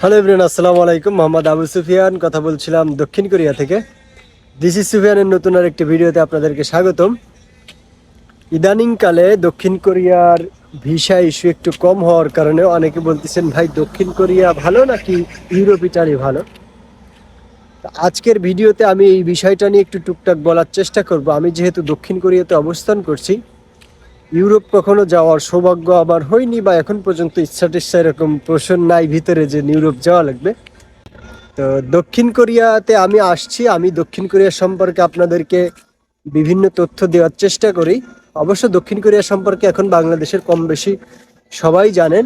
Hello everyone আসসালামু আলাইকুম মোহাম্মদ আবু সুফিয়ান কথা বলছিলাম দক্ষিণ কোরিয়া থেকে। দিস সুফিয়ানের নতুন আর একটি ভিডিওতে আপনাদেরকে স্বাগতম। ইদানিংকালে দক্ষিণ কোরিয়ার ভিসা ইস্যু একটু কম হওয়ার কারণে অনেকে বলতেছেন, ভাই, দক্ষিণ কোরিয়া ভালো নাকি ইউরোপ, ইটালি ভালো? আজকের ভিডিওতে আমি এই বিষয়টা নিয়ে একটু টুকটাক বলার চেষ্টা করব। আমি যেহেতু দক্ষিণ কোরিয়াতে অবস্থান করছি ইউরোপ কখনো যাওয়ার সৌভাগ্য আবার হয়নি বা এখন পর্যন্ত ইচ্ছা টিচ্ছা এরকম পোষণ নাই ভিতরে যে ইউরোপ যাওয়া লাগবে। তো দক্ষিণ কোরিয়াতে আমি আসছি, আমি দক্ষিণ কোরিয়া সম্পর্কে আপনাদেরকে বিভিন্ন তথ্য দেওয়ার চেষ্টা করি। অবশ্য দক্ষিণ কোরিয়া সম্পর্কে এখন বাংলাদেশের কম বেশি সবাই জানেন।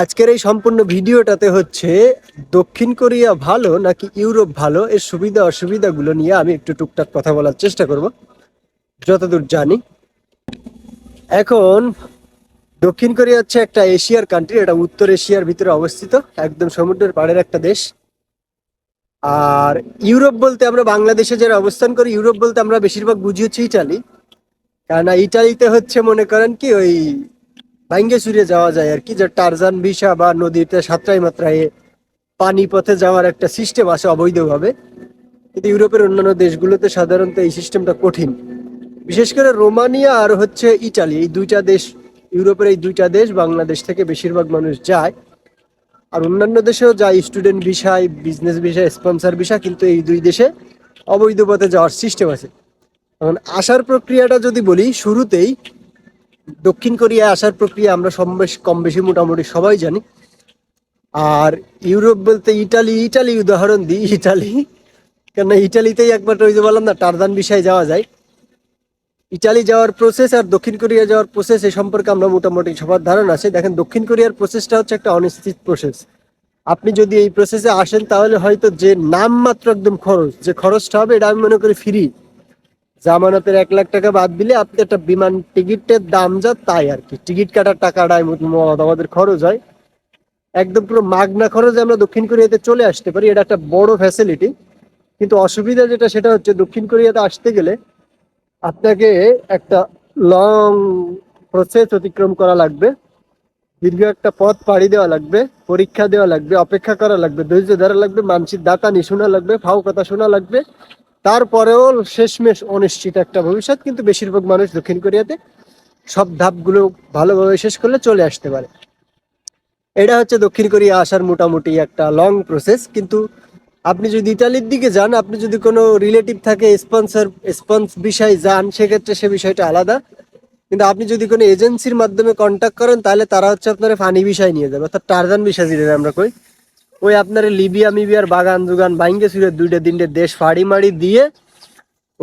আজকের এই সম্পূর্ণ ভিডিওটাতে হচ্ছে, দক্ষিণ কোরিয়া ভালো নাকি ইউরোপ ভালো, এর সুবিধা অসুবিধাগুলো নিয়ে আমি একটু টুকটাক কথা বলার চেষ্টা করব। যতদূর জানি। এখন দক্ষিণ কোরিয়া হচ্ছে একটা এশিয়ার কান্ট্রি এটা উত্তর এশিয়ার ভিতরে অবস্থিত, একদম সমুদ্রের পাড়ের একটা দেশ। আর ইউরোপ বলতে আমরা বাংলাদেশে যারা অবস্থান করি, ইউরোপ বলতে আমরা বেশিরভাগ বুঝি হচ্ছে ইটালি। কেননা ইটালিতে হচ্ছে মনে করেন কি, ওই ভাঙ্গে চুরে যাওয়া যায় আর কি, যে টারজান ভিসা বা নদীতে সাতটাই মাত্রায় পানি পথে যাওয়ার একটা সিস্টেম আছে অবৈধভাবে। কিন্তু ইউরোপের অন্যান্য দেশগুলোতে সাধারণত এই সিস্টেমটা কঠিন। বিশেষ করে রোমানিয়া আর হচ্ছে ইটালি, এই দুইটা দেশ, ইউরোপের এই দুইটা দেশ বাংলাদেশ থেকে বেশিরভাগ মানুষ যায়। আর অন্যান্য দেশেও যায় স্টুডেন্ট ভিসায় বিজনেস ভিসা স্পন্সর ভিসা কিন্তু এই দুই দেশে অবৈধ পথে যাওয়ার সিস্টেম আছে। এখন আসার প্রক্রিয়াটা যদি বলি, শুরুতেই দক্ষিণ কোরিয়ায় আসার প্রক্রিয়া আমরা সম বেশ- কম বেশি মোটামুটি সবাই জানি। আর ইউরোপ বলতে ইটালি ইটালি উদাহরণ দিই, ইটালি। কেন ইটালিতেই একবার ওই যে বললাম না টারদান বিষয়ে যাওয়া যায়। ইটালি যাওয়ার প্রসেস আর দক্ষিণ কোরিয়া যাওয়ার প্রসেস এ সম্পর্কে আমরা মোটামুটি সবার ধারণা আছে। দেখেন, দক্ষিণ কোরিয়ার প্রসেসটা হচ্ছে একটা অনিশ্চিত প্রসেস আপনি যদি এই প্রসেসে আসেন, তাহলে হয়তো যে নামমাত্র একদম খরচ, যে খরচটা হবে, এটা আমি মনে করি ফ্রি জামানতের এক লাখ টাকা বাদ দিলে আপনি একটা বিমান টিকিটের দাম যা তাই আর কি। টিকিট কাটার টাকাটাই মোট- আমাদের খরচ হয়। একদম পুরো মাগনা খরচে আমরা দক্ষিণ কোরিয়াতে চলে আসতে পারি। এটা একটা বড় ফ্যাসিলিটি কিন্তু অসুবিধা যেটা, সেটা হচ্ছে দক্ষিণ কোরিয়াতে আসতে গেলে আপনাকে একটা লং প্রসেস অতিক্রম করা লাগবে। দীর্ঘ একটা পথ পাড়ি দেওয়া লাগবে, পরীক্ষা দেওয়া লাগবে, অপেক্ষা করা লাগবে, ধৈর্য ধরা লাগবে, মানসিক দাতানি শোনা লাগবে, ফাও কথা শোনা লাগবে। তারপরেও শেষমেশ অনিশ্চিত একটা ভবিষ্যৎ, কিন্তু বেশিরভাগ মানুষ দক্ষিণ কোরিয়াতে সব ধাপগুলো ভালোভাবে শেষ করলে চলে আসতে পারে। এটা হচ্ছে দক্ষিণ কোরিয়া আসার মোটামুটি একটা লং প্রসেস কিন্তু আপনি যদি ইতালির দিকে যান, আপনি যদি কোনো রিলেটিভ থাকে স্পন্সর স্পন্স বিষয় যান, সেক্ষেত্রে সে বিষয়টা আলাদা। কিন্তু আপনি যদি কোনো এজেন্সির মাধ্যমে কন্ট্যাক্ট করেন, তাহলে তারা হচ্ছে আপনার ফানি বিষয় নিয়ে যাবে। অর্থাৎ টার্জান বিষয় দিলেন আমরা কই। ওই আপনার লিবিয়া মিবিয়ার বাগান, জুগান বাইঙ্গে সুরে দুইটা, তিনটে দেশ ফাড়ি মাড়ি দিয়ে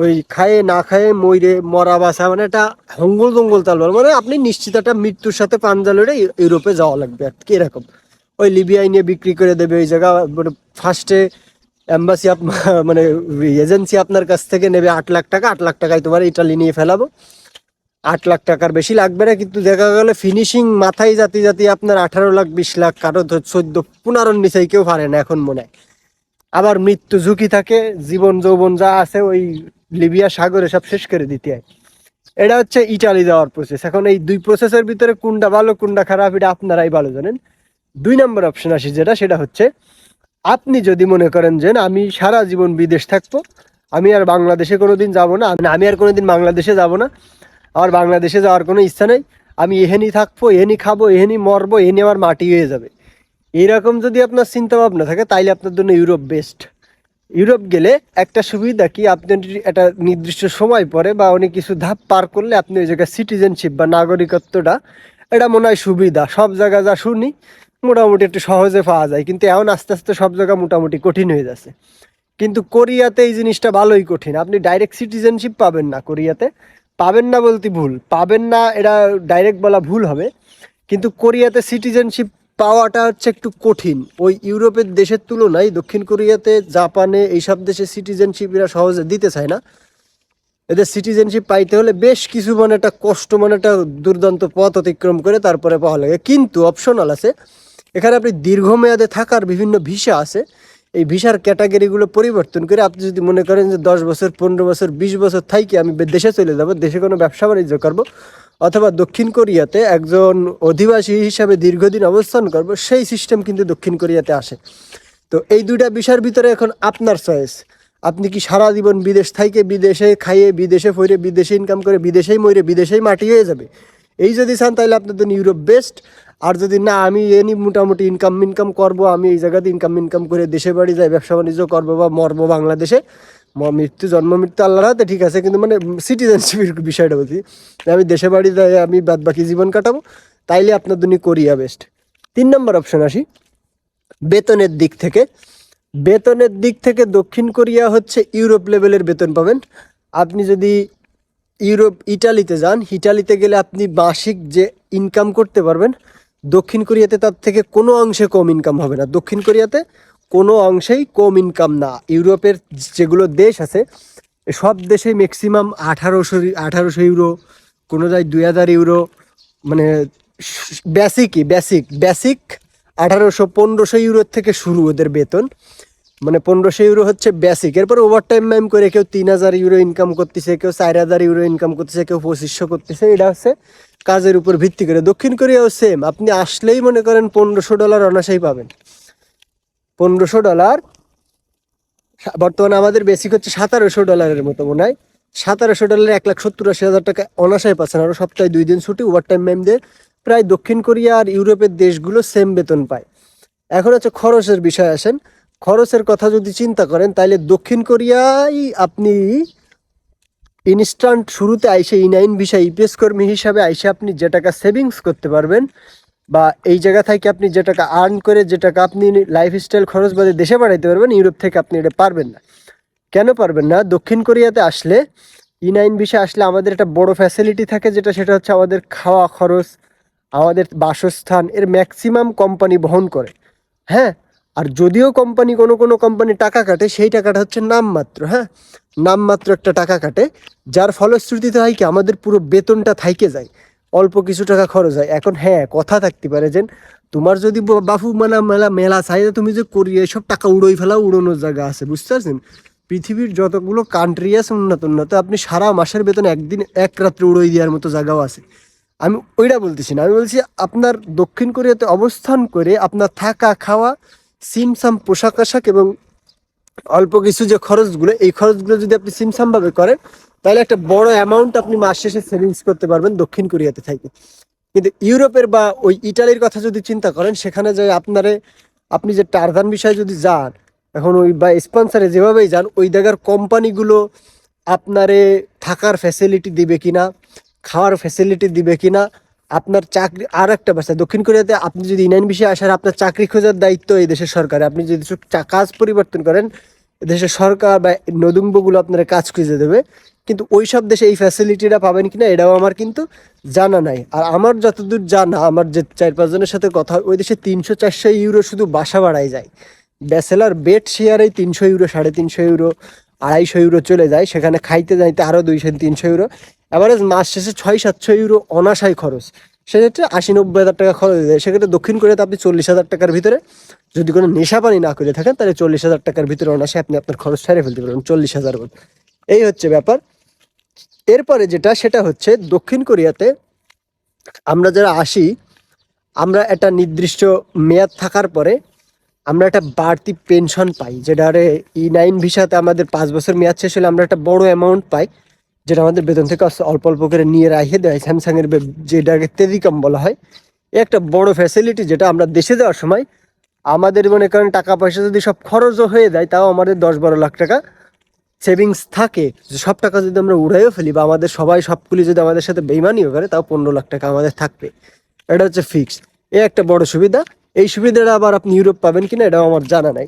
ওই খায়ে না খায়ে ময়রে মরা বাসা মানে একটা হঙ্গল জঙ্গল তালবার মানে আপনি নিশ্চিত একটা মৃত্যুর সাথে পাঞ্জা লড়ে ইউরোপে যাওয়া লাগবে। আর কি এরকম। ওই লিবিয়ায় নিয়ে বিক্রি করে দেবে, ওই জায়গা মানে ফার্স্টে এম্বাসি মানে এজেন্সি আপনার কাছ থেকে নেবে আট লাখ টাকা, আট লাখ টাকায় তোমার ইটালি নিয়ে ফেলাবো। আট লাখ টাকার বেশি লাগবে না, কিন্তু দেখা গেল ফিনিশিং মাথায় জাতি জাতি আপনার আঠারো লাখ, বিশ লাখ, কারও চোদ্দ পনেরোর নিচেই কেউ পারে না এখন মনে হয়। আবার মৃত্যু ঝুঁকি থাকে, জীবন যৌবন যা আছে ওই লিবিয়া সাগরে সব শেষ করে দিতে হয়। এটা হচ্ছে ইটালি যাওয়ার প্রসেস এখন এই দুই প্রসেসের ভিতরে কোনটা ভালো, কোনটা খারাপ, এটা আপনারাই ভালো জানেন। দুই নম্বর অপশন আসি যেটা, সেটা হচ্ছে আপনি যদি মনে করেন যে আমি সারা জীবন বিদেশ থাকব, আমি আর বাংলাদেশে কোনো দিন যাব না আমি- আর কোনো দিন বাংলাদেশে যাব না আমার বাংলাদেশে যাওয়ার কোনো ইচ্ছা নেই, আমি এহেনি থাকব, এহেনি খাব, এহেনি মরবো, এহেনি আমার মাটি হয়ে যাবে। এইরকম যদি আপনার চিন্তা ভাবনা থাকে, তাইলে আপনার জন্য ইউরোপ বেস্ট। ইউরোপ গেলে একটা সুবিধা কি, আপনি একটা নির্দিষ্ট সময় পরে বা অনেক কিছু ধাপ পার করলে আপনি ওই জায়গায় সিটিজেনশিপ বা নাগরিকত্বটা, এটা মনে হয় সুবিধা। সব জায়গা যা শুনি মোটামুটি একটু সহজে পাওয়া যায়। কিন্তু এখন আস্তে আস্তে সব জায়গা মোটামুটি কঠিন হয়ে যাচ্ছে। কিন্তু কোরিয়াতে এই জিনিসটা ভালোই কঠিন। আপনি ডাইরেক্ট সিটিজেনশিপ পাবেন না কোরিয়াতে। পাবেন না বলতে ভুল। পাবেন না এটা ডাইরেক্ট বলা ভুল হবে। কিন্তু কোরিয়াতে সিটিজেনশিপ পাওয়াটা হচ্ছে একটু কঠিন। ওই ইউরোপের দেশের তুলনায় দক্ষিণ কোরিয়াতে, জাপানে এইসব দেশে সিটিজেনশিপ এরা সহজে দিতে চায় না। এদের সিটিজেনশিপ পাইতে হলে বেশ কিছু মানে একটা কষ্ট মানে একটা দুর্দান্ত পথ অতিক্রম করে তারপরে পাওয়া লাগে। কিন্তু অপশনাল আছে। এখানে আপনি দীর্ঘমেয়াদে থাকার বিভিন্ন ভিসা আছে। এই ভিসার ক্যাটাগরিগুলো পরিবর্তন করে আপনি যদি মনে করেন যে দশ বছর, পনেরো বছর, বিশ বছর থাইকে আমি দেশে চলে যাব, দেশে কোনো ব্যবসা বাণিজ্য করব অথবা দক্ষিণ কোরিয়াতে একজন অধিবাসী হিসাবে দীর্ঘদিন অবস্থান করব, সেই সিস্টেম কিন্তু দক্ষিণ কোরিয়াতে আসে। তো এই দুইটা বিষয়ের ভিতরে এখন আপনার চয়েস আপনি কি সারা জীবন বিদেশ থাইকে বিদেশে খাইয়ে, বিদেশে ফইরে, বিদেশে ইনকাম করে, বিদেশেই মরে বিদেশেই মাটি হয়ে যাবে? এই যদি চান তাহলে জন্য ইউরোপ বেস্ট আর যদি না, আমি এনি মোটামুটি ইনকাম ইনকাম করব, আমি এই জায়গাতে ইনকাম ইনকাম করে দেশে বাড়ি যাই, ব্যবসা বাণিজ্য করব বা মরবো বাংলাদেশে। মৃত্যু, জন্ম, মৃত্যু আল্লাহর হাতে, ঠিক আছে, কিন্তু মানে সিটিজেনশিপের বিষয়টা বলছি। আমি দেশে বাড়ি যাই, আমি বাদ বাকি জীবন কাটাবো, তাইলে আপনার জন্য কোরিয়া বেস্ট তিন নম্বর অপশন আসি, বেতনের দিক থেকে। বেতনের দিক থেকে দক্ষিণ কোরিয়া হচ্ছে ইউরোপ লেভেলের বেতন পাবেন। আপনি যদি ইউরোপ, ইটালিতে যান। ইটালিতে গেলে আপনি মাসিক যে ইনকাম করতে পারবেন, দক্ষিণ কোরিয়াতে তার থেকে কোনো অংশে কম ইনকাম হবে না। দক্ষিণ কোরিয়াতে কোনো অংশেই কম ইনকাম না। ইউরোপের যেগুলো দেশ আছে, সব দেশে ম্যাক্সিমাম আঠারোশো আঠারোশো ইউরো, কোনো যায় দুই হাজার ইউরো মানে বেসিকই বেসিক বেসিক আঠারোশো পনেরোশো ইউরোর থেকে শুরু ওদের বেতন। মানে পনেরোশো ইউরো হচ্ছে বেসিক এরপর ওভার টাইম ম্যাম করে কেউ তিন হাজার ইউরো ইনকাম করতেছে, কেউ চার হাজার ইউরো ইনকাম করতেছে, কেউ পঁচিশশো করতেছে, এটা হচ্ছে কাজের উপর ভিত্তি করে। দক্ষিণ কোরিয়াও সেম আপনি আসলেই মনে করেন পনেরোশো ডলার অনাসাই পাবেন। পনেরোশো ডলার বর্তমানে আমাদের বেসিক হচ্ছে সতেরোশো ডলারের মতো মনে হয়। সাতারোশো ডলারে এক লাখ সত্তর আশি হাজার টাকা অনাসায় পাচ্ছেন। আরও সপ্তাহে দুই দিন ছুটি ওভার টাইম ম্যাম দিয়ে প্রায় দক্ষিণ কোরিয়া আর ইউরোপের দেশগুলো সেম বেতন পায়। এখন হচ্ছে খরচের বিষয় আসেন। খরচের কথা যদি চিন্তা করেন তাহলে দক্ষিণ কোরিয়ায় আপনি ইনস্ট্যান্ট শুরুতে আইসে ই নাইন ভিসা ইপিএস কর্মী হিসাবে আইসে আপনি যে টাকা সেভিংস করতে পারবেন বা এই জায়গা থেকে আপনি যে টাকা আর্ন করে যে টাকা আপনি লাইফস্টাইল খরচ বাদে দেশে বাড়াইতে পারবেন, ইউরোপ থেকে আপনি এটা পারবেন না। কেন পারবেন না? দক্ষিণ কোরিয়াতে আসলে ই নাইন ভিসা আসলে আমাদের একটা বড় ফ্যাসিলিটি থাকে, যেটা সেটা হচ্ছে আমাদের খাওয়া খরচ, আমাদের বাসস্থান, এর ম্যাক্সিমাম কোম্পানি বহন করে। হ্যাঁ? আর যদিও কোম্পানি কোনো কোনো কোম্পানি টাকা কাটে, সেই টাকাটা হচ্ছে নামমাত্র হ্যাঁ? নামমাত্র একটা টাকা কাটে, যার ফলশ্রুতিতে হয় কি, আমাদের পুরো বেতনটা থাইকে যায়, অল্প কিছু টাকা খরচ হয়। এখন হ্যাঁ কথা থাকতে পারে যে তোমার যদি বাফু মানা মেলা মেলা চাইলে তুমি যে করিয়ে সব টাকা উড়োই ফেলা উড়োনোর জায়গা আছে, বুঝতে পারছেন? পৃথিবীর যতগুলো কান্ট্রি আছে, উন্নত উন্নত, আপনি সারা মাসের বেতন একদিন, এক রাত্রে উড়োই দেওয়ার মতো জায়গাও আছে। আমি ওইটা বলতেছি না, আমি বলছি আপনার দক্ষিণ কোরিয়াতে অবস্থান করে আপনার থাকা, খাওয়া সিমসাম পোশাক আশাক এবং অল্প কিছু যে খরচগুলো, এই খরচগুলো যদি আপনি সিমসাম ভাবে করেন, তাহলে একটা বড় অ্যামাউন্ট আপনি মাস শেষে সেভিংস করতে পারবেন দক্ষিণ কোরিয়াতে থেকে। কিন্তু ইউরোপের বা ওই ইটালির কথা যদি চিন্তা করেন, সেখানে যে আপনারে, আপনি যে টার্জান বিষয়ে যদি যান, এখন ওই বা স্পন্সারে যেভাবেই যান, ওই জায়গার কোম্পানিগুলো আপনারে থাকার ফ্যাসিলিটি দিবে কিনা, খাওয়ার ফ্যাসিলিটি দিবে কিনা আপনার চাকরি আর একটা বাসা দক্ষিণ কোরিয়াতে আপনি যদি ইনাইন বিষয়ে আসার আপনার চাকরি খোঁজার দায়িত্ব এই দেশের সরকার। আপনি যদি কাজ পরিবর্তন করেন দেশের সরকার বা নদুম্বগুলো আপনারা কাজ খুঁজে দেবে। কিন্তু ওই সব দেশে এই ফ্যাসিলিটিটা পাবেন কিনা এটাও আমার কিন্তু জানা নাই। আর আমার যতদূর জানা আমার যে চার পাঁচজনের সাথে কথা হয়, ওই দেশে তিনশো চারশো ইউরো শুধু বাসা ভাড়ায় যায়। ব্যাচেলার বেড শেয়ারে তিনশো ইউরো সাড়ে তিনশো ইউরো আড়াইশো ইউরো চলে যায়। সেখানে খাইতে যাইতে আরও দুইশো তিনশো ইউরো। অ্যাভারেজ মাস শেষে ছয় সাতশো ইউরো অনাশায় খরচ। সেক্ষেত্রে আশি নব্বই হাজার টাকা খরচ হয়ে যায়। সেক্ষেত্রে দক্ষিণ কোরিয়াতে আপনি চল্লিশ হাজার টাকার ভিতরে যদি কোনো নেশা পানি না করে থাকেন, তাহলে চল্লিশ হাজার টাকার ভিতরে অনাশে আপনি আপনার খরচ সারে ফেলতে পারবেন, চল্লিশ হাজার মতো এই হচ্ছে ব্যাপার। এরপরে যেটা, সেটা হচ্ছে দক্ষিণ কোরিয়াতে আমরা যারা আসি, আমরা একটা নির্দিষ্ট মেয়াদ থাকার পরে আমরা একটা বাড়তি পেনশন পাই। যেটা আরে ই নাইন ভিসাতে আমাদের পাঁচ বছর মেয়াদ শেষ হলে আমরা একটা বড় অ্যামাউন্ট পাই। যেটা আমাদের বেতন থেকে অল্প অল্প করে নিয়ে রাখে দেয়, স্যামসাংয়ের যেটাকে টেলিকম বলা হয়। এ একটা বড় ফ্যাসিলিটি যেটা আমরা দেশে যাওয়ার সময় আমাদের মনে করেন টাকা পয়সা যদি সব খরচও হয়ে যায়, তাও আমাদের দশ বারো লাখ টাকা সেভিংস থাকে। সব টাকা যদি আমরা উড়াইও ফেলি বা আমাদের সবাই সবগুলি যদি আমাদের সাথে বেইমানিও করে, তাও পনেরো লাখ টাকা আমাদের থাকবে। এটা হচ্ছে ফিক্সড এ একটা বড় সুবিধা। এই সুবিধাটা আবার আপনি ইউরোপ পাবেন কিনা, এটাও আমার জানা নাই।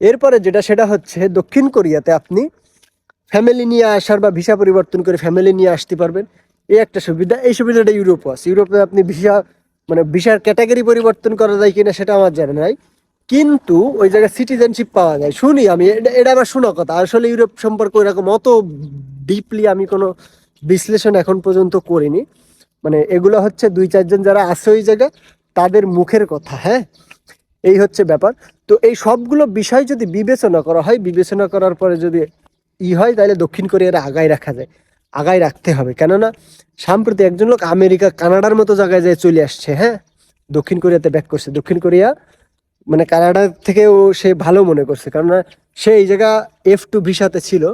এরপরে যেটা, সেটা হচ্ছে দক্ষিণ কোরিয়াতে আপনি ফ্যামিলি নিয়ে আসার বা ভিসা পরিবর্তন করে ফ্যামিলি নিয়ে আসতে পারবেন। এই একটা সুবিধা, এই সুবিধাটা ইউরোপও আছে। ইউরোপে আপনি ভিসা মানে ভিসার ক্যাটাগরি পরিবর্তন করা যায় কিনা সেটা আমার জানা নাই। কিন্তু ওই জায়গায় সিটিজেনশিপ পাওয়া যায়। শুনি আমি, এটা- আমার শোনা কথা। আসলে ইউরোপ সম্পর্কে এরকম অত ডিপলি আমি কোনো বিশ্লেষণ এখন পর্যন্ত করিনি। মানে এগুলো হচ্ছে দুই, চারজন যারা আছে ওই জায়গায়, তাদের মুখের কথা হ্যাঁ? এই হচ্ছে ব্যাপার। তো এই সবগুলো বিষয় যদি বিবেচনা করা হয়, বিবেচনা করার পরে যদি ই হয় তাহলে দক্ষিণ কোরিয়ার আগায় রাখা যায়। আগায় রাখতে হবে। কেননা সাম্প্রতি একজন লোক আমেরিকা, কানাডার মতো জায়গায় যায় চলে আসছে হ্যাঁ? দক্ষিণ কোরিয়াতে ব্যাক করছে। দক্ষিণ কোরিয়া মানে কানাডা থেকেও সে ভালো মনে করছে। কেননা, সে এই জায়গা এফ টু ভিসাতে ছিল।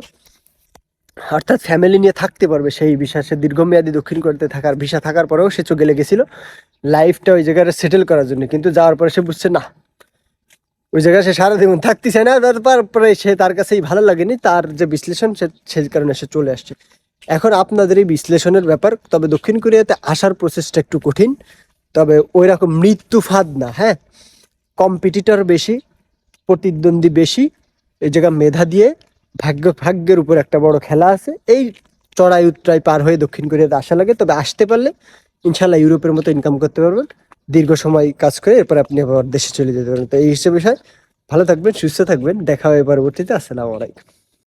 অর্থাৎ ফ্যামিলি নিয়ে থাকতে পারবে সেই ভিসা। সে দীর্ঘমেয়াদী দক্ষিণ কোরিয়াতে থাকার, ভিসা থাকার পরেও সে চোখে গেছিল। লাইফটা ওই জায়গাটা সেটেল করার জন্য। কিন্তু যাওয়ার পরে সে বুঝছে, না ওই জায়গায় সে সারা জীবন থাকতে চায় না তারপরে সে তার কাছেই ভালো লাগেনি, তার যে বিশ্লেষণ সে, সেই কারণে সে চলে আসছে। এখন আপনাদের এই বিশ্লেষণের ব্যাপার, তবে দক্ষিণ কোরিয়াতে আসার প্রসেসটা একটু কঠিন, তবে ওই রকম মৃত্যু ফাঁদ না হ্যাঁ? কম্পিটিটর বেশি, প্রতিদ্বন্দ্বী বেশি, এই জায়গা মেধা দিয়ে ভাগ্য, ভাগ্যের উপর একটা বড় খেলা আছে। এই চড়াই উত্তরাই পার হয়ে দক্ষিণ কোরিয়াতে আসা লাগে, তবে আসতে পারলে ইনশাল্লাহ ইউরোপের মতো ইনকাম করতে পারবেন। দীর্ঘ সময় কাজ করে এরপরে আপনি আবার দেশে চলে যেতে পারেন। তো এই হিসেবে ভালো থাকবেন, সুস্থ থাকবেন। দেখা হবে পরবর্তীতে। আসসালামু আলাইকুম।